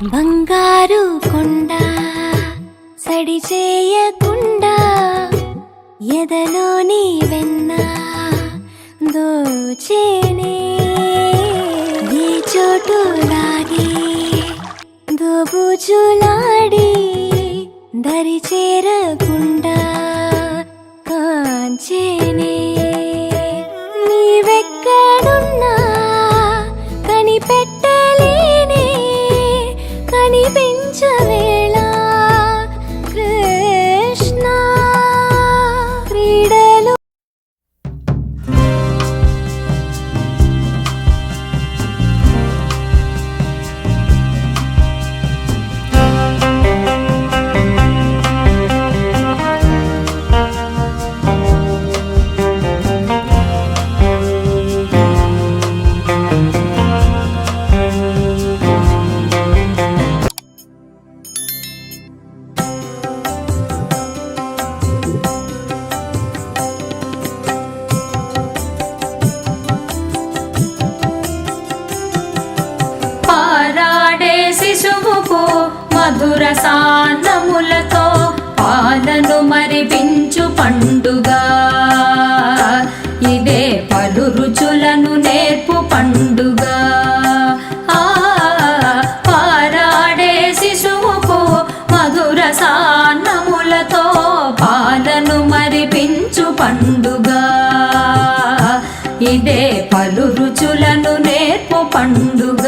బంగారు కొండ సడి చేయకుండా ఎదలోని వెన్న దోచేనే. ఈ చోటు లాగే దోబుచులాడి దరి చేరకుండా కాంచే మధుర సాన్నములతో పాలను మరిపించు పండుగ. ఇదే పలు రుచులను నేర్పు పండుగ. పారాడే శిశువుకు మధుర సాన్నములతో పాలను మరిపించు పండుగ. ఇదే పలు రుచులను నేర్పు పండుగ.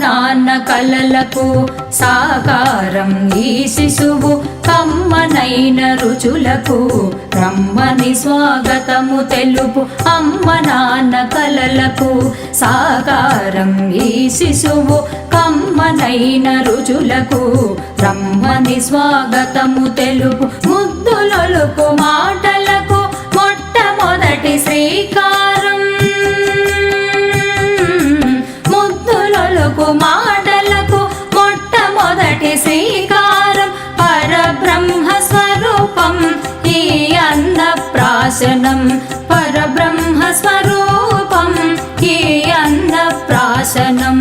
నాన్న కలలకు సాకారం ఈ శిశువు కమ్మనైన రుచులకు రమ్మని స్వాగతము తెలుపు అమ్మ నాన్న కలలకు సాకారం ఈ శిశువు కమ్మనైన రుచులకు రమ్మని స్వాగతము తెలుపు ప్రాశనం పరబ్రహ్మ స్వరూపం ఈ అన్న ప్రాశనం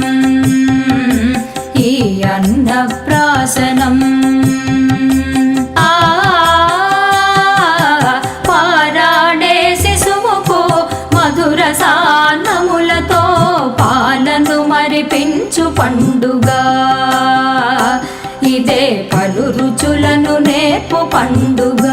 ఈ అన్న ప్రాశనం ఆ మధుర సానములతో పాలను మరిపించు పండుగ. ఇదే పలు రుచులను నేర్పు పండుగ.